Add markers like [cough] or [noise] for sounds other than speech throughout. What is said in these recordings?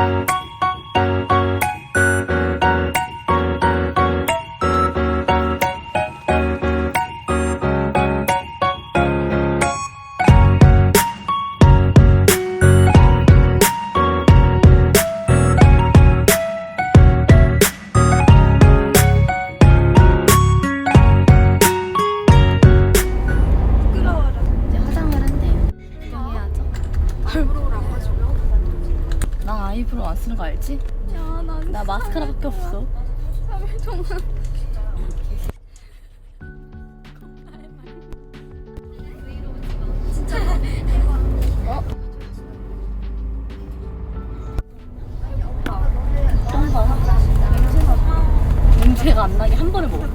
Bye. 아이브로우 안 쓰는 거 알지? 야, 난 나 마스카라밖에 없어. 3일 동안. 냄새가 안 나게 한 번에 먹어.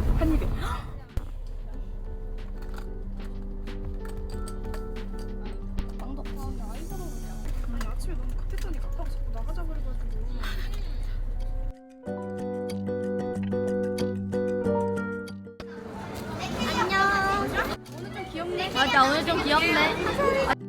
귀엽네. 맞아 오늘 좀 귀엽네.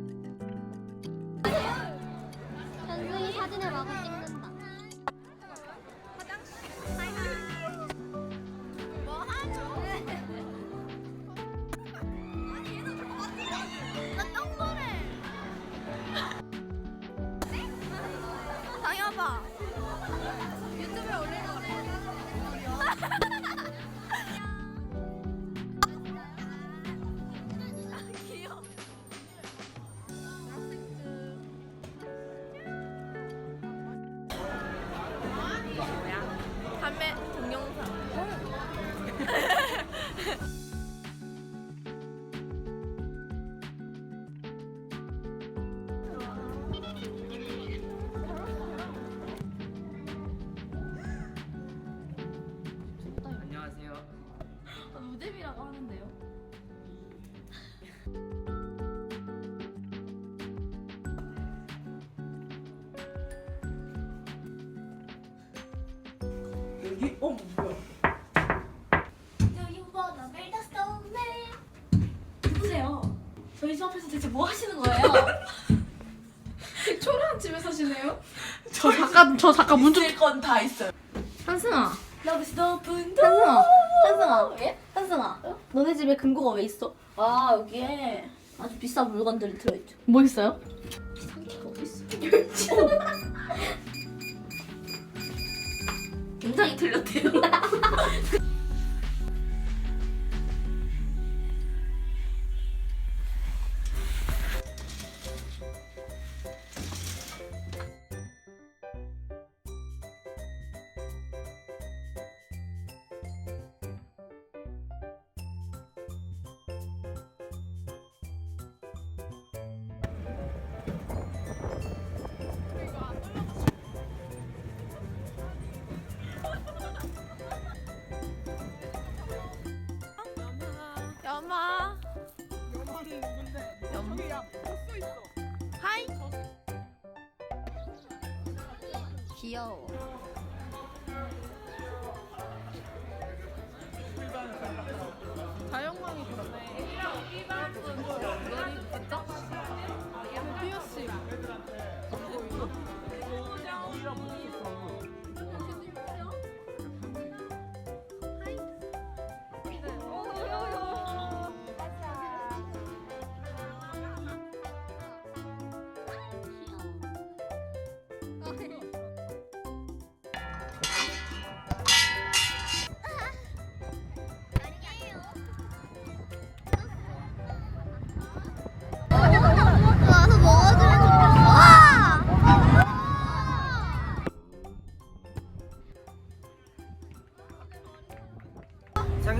무대비라고 하는데요. 여기 어 뭐야? 누구세요? 저희 수업에서 대체 뭐 하시는 거예요? [laughs] 초라한 집에 사시네요? 저 잠깐 저 잠깐 문 좀. 있을 건 다 있어요. 한승아. Is the window. 한승아. 한승아. 예? 한승아. 너네 집에 금고가 왜 있어? 아 여기에 아주 비싼 물건들이 들어있죠. 뭐 있어요? 상태가 어디 있어? [laughs] 하이. 귀여워. 자연광이 좋네. 여러분,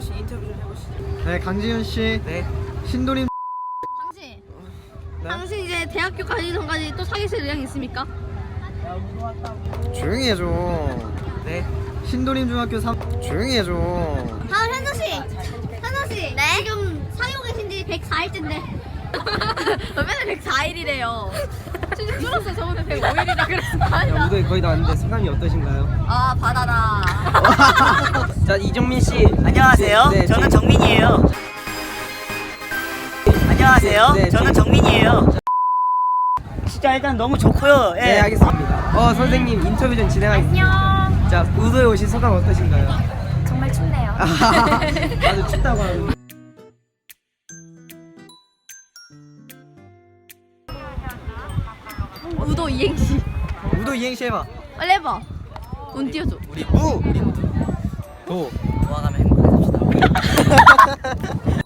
씨 인터뷰 좀 해보시죠. 네, 강지윤 씨, 네. 신도림 당신. 네? 당신 이제 대학교 가기 전까지 또 사귀실 의향 있습니까? 조용히 해줘. 네. 신도림 중학교 3 조용히 해줘. 다음 현우 씨. 현우 씨. 네? 지금 사귀고 계신 지 104일째인데. 맨날 104일이래요. 진짜 줄었어. 저번에 105일이라 그랬어. 야, 무대 거의 다 왔는데 소감이 어떠신가요? 아 바다다. [laughs] 자, 이정민 씨. 안녕하세요. 네, 저는 저- 보니까 일단 너무 좋고요. 예. 네 알겠습니다. 어 선생님 인터뷰 좀 진행하겠습니다. 안녕. 자 우도에 오신 소감 어떠신가요? 정말 춥네요. [laughs] 나도 춥다고 하는데. 이행시 해봐 빨리 해봐. 운 띄워줘. 우리 우 우리 도 도와가면 행복해집시다. [laughs]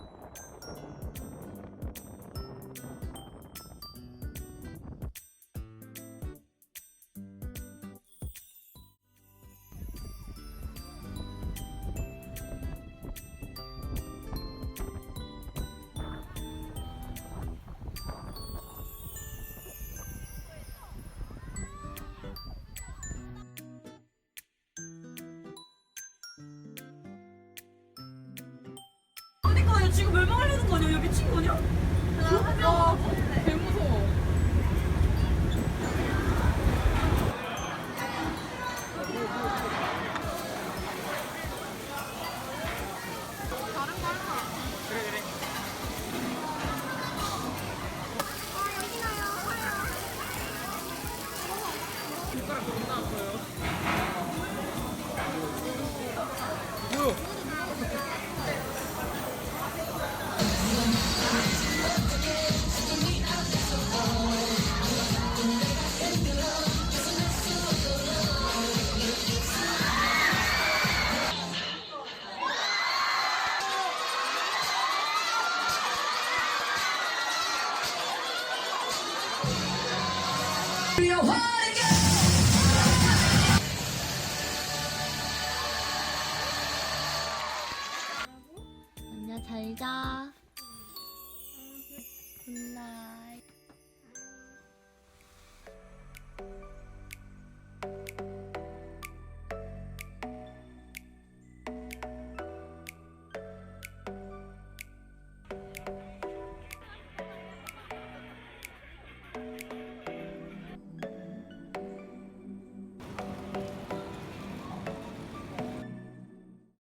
언 안녕 잘자 굿나잇